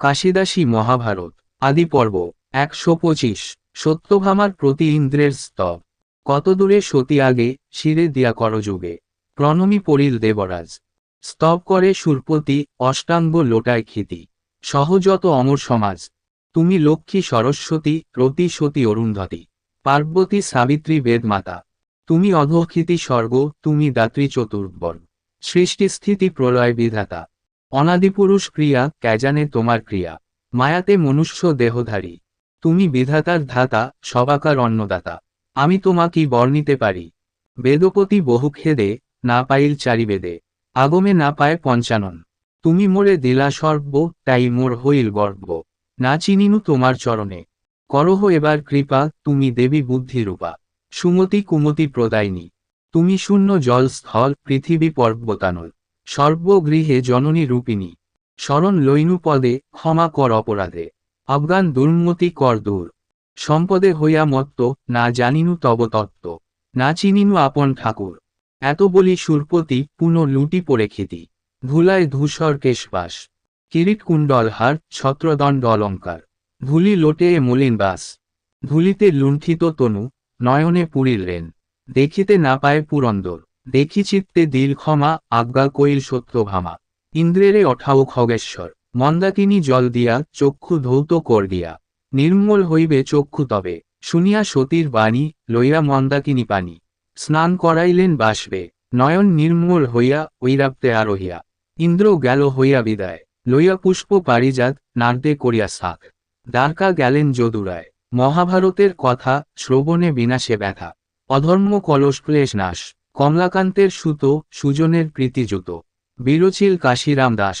কাশিদাসী মহাভারত, আদি পর্ব, একশো পঁচিশ, সত্যভামার প্রতি ইন্দ্রের স্তব। কত দূরে সতী আগে, শিরে দিয়া করযুগে। প্রণমী পড়িল দেবরাজ। স্তব করে সুরপতি, অষ্টাঙ্গ লোটায় খ্যাতি সহজত অমর সমাজ। তুমি লক্ষ্মী সরস্বতী, রতি সতী অরুন্ধতী। পার্বতী সাবিত্রী বেদমাতা। তুমি অধক্ষিতি স্বর্গ, তুমি দাত্রী চতুর্বর সৃষ্টিস্থিতি প্রলয় বিধাতা। অনাদিপুরুষ ক্রিয়া ক্যাজানে তোমার ক্রিয়া? মায়াতে মনুষ্য দেহধারী। তুমি বিধাতার ধাতা, সবাকার অন্নদাতা। আমি তোমাকে বর্ণিতে পারি। বেদপতি বহু খেদে না পাইল চারি বেদে আগমে না পায় পঞ্চানন। তুমি মোরে দিলা সর্ব, তাই মোর হইল গর্ব। না চিনিনু তোমার চরণে। করহ এবার কৃপা, তুমি দেবী বুদ্ধিরূপা। সুমতি কুমতি প্রদায়িনী। তুমি শূন্য জল স্থল, পৃথিবী পর্বতানল। সর্বগৃহে জননী রূপিণী। শরণ লইনু পদে ক্ষমা কর অপরাধে। আফগান দুর্মতি কর দূর। সম্পদে হইয়া মত্ত, না জানিনু তব তত্ত্ব। না চিনিনু আপন ঠাকুর। এত বলি সুরপতি পুনঃ লুটি পড়ে খিতি ধুলায় ধূসর কেশবাস। কিরিট কুণ্ডল হার, ছত্রদণ্ড অলঙ্কার। ধুলি লোটে এ মলিন বাস। ধুলিতে লুণ্ঠিত তনু, নয়নে পুরীর রেন। দেখিতে না পায় পুরন্দর। দেখি চিত্তে দিল ক্ষমা আজ্ঞা কইল সত্যভামা। ইন্দ্রেরে অঠাও খগেশ্বর, মন্দাকিনী জল দিয়া, চক্ষু ধৌত কর দিয়া। নির্মল হইবে চক্ষু তবে, শুনিয়া সতীর বাণী, লইয়া মন্দাকিনী পানি স্নান করাইলেন বাসবে, নয়ন নির্মল হইয়া, ঐরাপ্তে আরোহিয়া। ইন্দ্র গেল হইয়া বিদায়, লইয়া পুষ্প পারিজাত, নার্দে করিয়া শাক। দ্বারকা গেলেন যদুরায়, মহাভারতের কথা, শ্রবণে বিনাশে ব্যথা। অধর্ম ক্লেশ নাশ। কমলাকান্তের সুতো সুজনের প্রীতিযুত বিরচিল কাশিরাম দাস।